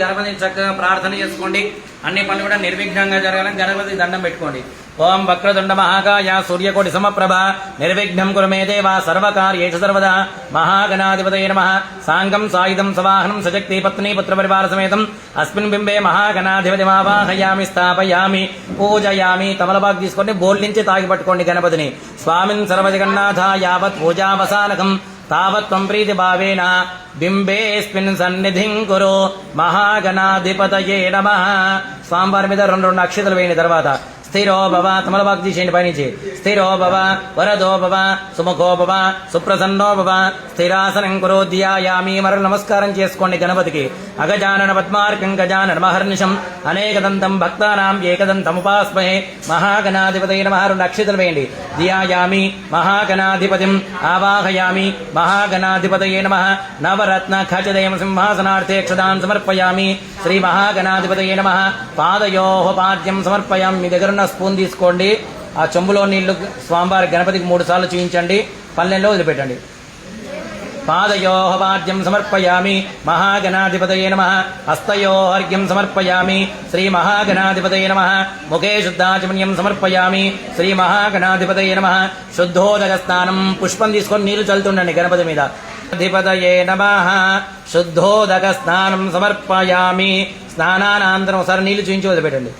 గణపతి చక్కగా ప్రార్థన చేసుకోండి. అన్ని పనులు కూడా నిర్విఘ్నంగా జరగాలని గణపతి దండం పెట్టుకోండి. ఓం వక్రతుండ మహాకాయ సూర్యకోటి సమప్రభ. నిర్విఘ్నం కురు మే దేవా సర్వకార్యేషు సర్వదా. మహాగణాధిపతయ నమ. సాంగం సాయుధం సవాహనం సజక్తి పత్ని పుత్రపరివార సమేతం. అస్మిన్ బింబే మహాగణాధిపతి మావాహయామి స్థాపయామి. పూజయామి. తమలపాకు తీసుకొని నుంచి తాగి పట్టుకోండి గణపతిని. స్వామిన్ సర్వజగన్నాథ యావత్ పూజావసానకం. తావత్వం ప్రీతి భావేన. బింబేస్మిన్ సన్నిధిం కురు మహాగణాధిపతయే నమ స్వామివారి మీద రెండు రెండు అక్షతలు వేయిన తర్వాత స్థిరో భవ తమలపాకు చేయండి పైనుంచి స్థిరో భవ వరదో భవ సుముఖో భవ సుప్రసన్నో భవ స్థిరాసనం కురో ధ్యాయామి మరల నమస్కారం చేసుకోండి గణపతికి। అగజానన పద్మార్కం గజానన మహర్నిశం। అనేకదంతం భక్తానాం ఏకదంతముపాస్మహే మహాగణాధిపతి నమహారు నక్షత్రం వేయండి। ధ్యాయామి మహాగణాధిపతిం ఆవాహయామి మహాగణాధిపతయే నమ నవరత్న ఖచదయం సింహాసనార్థే క్షదాన్ సమర్పయామి। శ్రీ మహాగణాధిపతయే నమ పాదయోహ పాద్యం సమర్పయామి। దగ్గరున్న స్పూన్ తీసుకోండి. ఆ చెంబులో నీళ్ళు స్వామివారి గణపతికి మూడు సార్లు చూయించండి. పల్లెల్లో వదిలిపెట్టండి. పాదయోహ పాద్యం సమర్పయామి. మహాగణాధిపతయ నమ. హస్తయోహర్ఘ్యం సమర్పయామి. శ్రీ మహాగణాధిపతయ నమ. ముఖే శుద్ధాచమన్యం సమర్పయామి. శ్రీ మహాగణాధిపతయ నమ. శుద్ధోదక స్నానం పుష్పం తీసుకొని నీళ్ళు చల్లుతుండండి గణపతి మీద. అధిపతయే నమ. శుద్ధోదక స్నానం సమర్పయామి. స్నానానంతరం ఒకసారి నీళ్ళు చూయించి వదిలిపెట్టండి.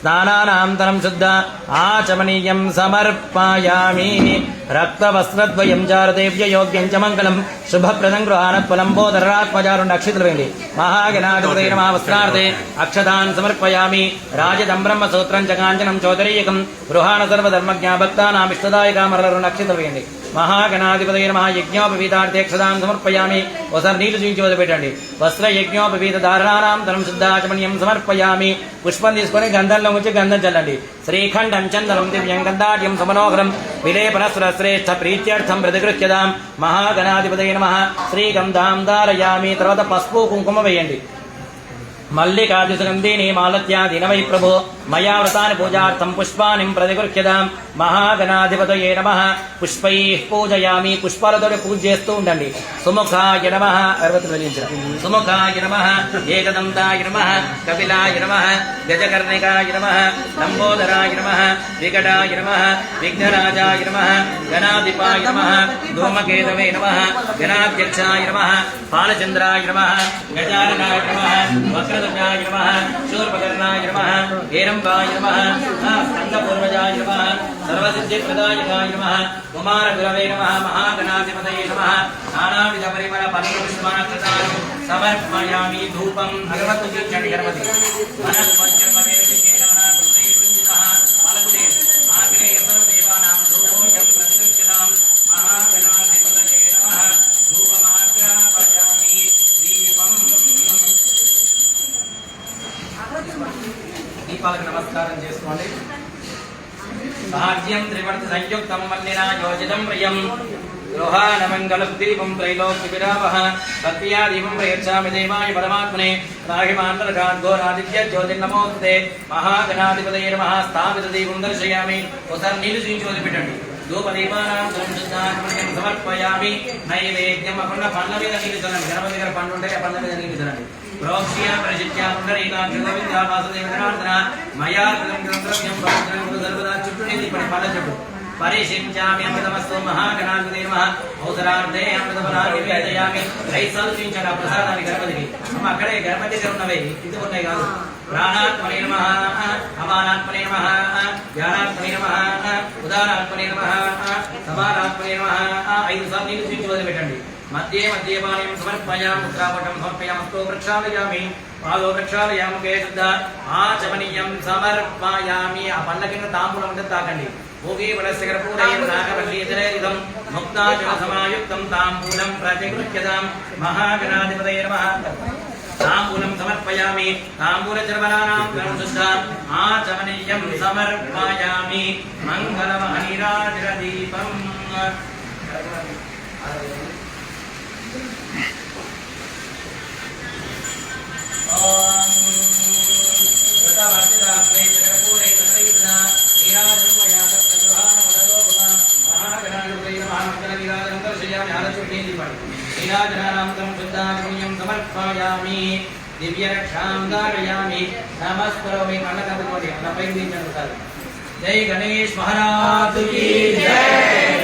స్నానానంతరం శుద్ధ ఆచమనీయం సమర్పయామి. రక్తవస్త్రద్వయం చారదేవ్య యోగ్యం చ మంగళం. శుభప్రదం గృహానత్వలంబోదరాత్మజారుండ అక్షితులు వేయండి. మహాగణాధిపతైన వస్త్రార్థే అక్షతాన్ సమర్పయామి. రాజదం బ్రహ్మసూత్రం చ కాంచనం చౌదరీయకం గృహాన సర్వధర్మజ్ఞా భక్తానామిష్టదాయక మరల అక్షితులు వేయండి మహాగణాధిపతైన మహాయజ్ఞోపవీతార్థే సమర్పయామి. ఒకసారి నీళ్ళు చూపించి వదిలిపెట్టండి. వస్త్ర యజ్ఞోపవీత ధారణానాం ధనం శుద్ధాచమనీయం సమర్పయామి. పుష్పం తీసుకొని గంధంలో ఉంచి గంధం చల్లండి. శ్రీఖండం చందనం దివ్యం గంధాఢ్యం సమనోహరం. విలేపన శ్రేష్ఠ ప్రీత్యర్థం ప్రతిగృహ్యదాం మహాగణాధిపతయ నమ. శ్రీగంధాం ధారయామి. తర్వాత పసుపు కుంకుమ వేయండి. మల్లికాదిసుగంధీని మాలత్యాదిన వై ప్రభో. మయా వ్రతాని పూజార్థం పుష్పాని ప్రతిగృహ్యదాం మహాగణాధిపతయే నమ. పుష్పై పూజయామి. పుష్పాలతో పూజ చేస్తూ ఉండండి. సుముఖాయ నమ. అరవతి వెలిగించడం సుముఖాయ నమ. ఏకదంతాయ నమ. కపిలాయ నమ. గజకర్ణికాయ నమ. లంబోదరాయ నమ. వికటాయ నమ. విఘ్నరాజాయ నమ. గణాధిపాయ నమ. ధూమకేతవే నమ. గణాధ్యక్షాయ నమ. పాలచంద్రాయ నమ. గజాననాయ నమ. వక్ర నమ. శూర్పకర్ణాయ నమ. హేరంబాయ నమ. స్కందపూర్వజాయ నమ. సర్వసిద్ధిప్రదాయకాయ నమ. కుమారగురవే నమ. మహాగణాధిపతయే నమ. నానావిధ పరిమళ పన్నపుష్పానకృతాలు సమర్పయామి ధూపం. అగరవత్తు చూచండి గణపతి మహాగణాధిపతయే నమ ధూపమాగ్రాపయామి దీపం దీపాలకు నమస్కారం చేసుకోండి. భాగ్యం త్రివర్తి సంయుక్తం మన్నినా యోజితం ప్రియం. గృహానమంగళం దీపం త్రైలోక్య సత్యా దీపం ప్రయచ్చామి దేవాయ పరమాత్మనే. రాహిమాంతరకాద్ఘోరాదిత్య జ్యోతిర్నమోస్తే మహాగణాధిపతయే నమః. స్థాపిత దీపం దర్శయామి. ఒకసారి నీళ్ళు చూపించి వదిలిపెట్టండి. ధూపదీపానాం సంశుద్ధాత్మకం సమర్పయామి. నైవేద్యం అక్కడ పండ్ల మీద నీళ్ళు చల్లండి గణపతి దగ్గర పండ్లు ఉంటాయి ఆ పండ్ల మీద నీళ్ళు చల్లండి ప్రోక్ష్య ప్రశిత్య పుండరీకాక్ష గోవింద వాసుదేవ మయా కృతం కృతం పవిత్రం సర్వదా చుట్టూ నీళ్ళు పడి పండ్ల పరిశించామి అమృతమస్తు మహాగణాధిపతి నమః. అవసరార్థే అమృతఫలాన్ని వేదయామి రైసాలు ప్రసాదాన్ని గణపతికి. అమ్మ అక్కడే గణపతి దగ్గర ఉన్నవి. ఇది ఉన్నాయి కాదు. ప్రాణాత్మనే నమ అమానాత్మనే నమ ధ్యానాత్మనే నమ ఉదానాత్మనే నమ సమానాత్మనే నమ. ఐదు సార్లు నీళ్ళు చూపించి వదిలిపెట్టండి. మధ్యే మధ్యే పానీయం సమర్పయాం ముద్రాపటం సమర్పయామస్తో ప్రక్షాళయామి పాదో ప్రక్షాళయాముకే శుద్ధ. ఆచమనీయం సమర్పయామి. ఆ పండ్ల కింద తాంబూలం ఉంటే తాకండి. భోగి ముక్తాచల సమాయుక్తం తాంబూలం ప్రతిగృహ్యతాం. మహాగణాధిపతయ నమః. సమర్పయామి తాంబూలచర్వరాణాం ఆచమనీయం సమర్పయామి మంగళమహనిరాజదీపం ఓం ృతవర్తిదాత్రే చక్రపూరే తం ధారయామి నమస్కరోమి కళ్ళ కదుకోండి అలా పైకి దించండి సార్ జై గణేష్ మహారాజు జై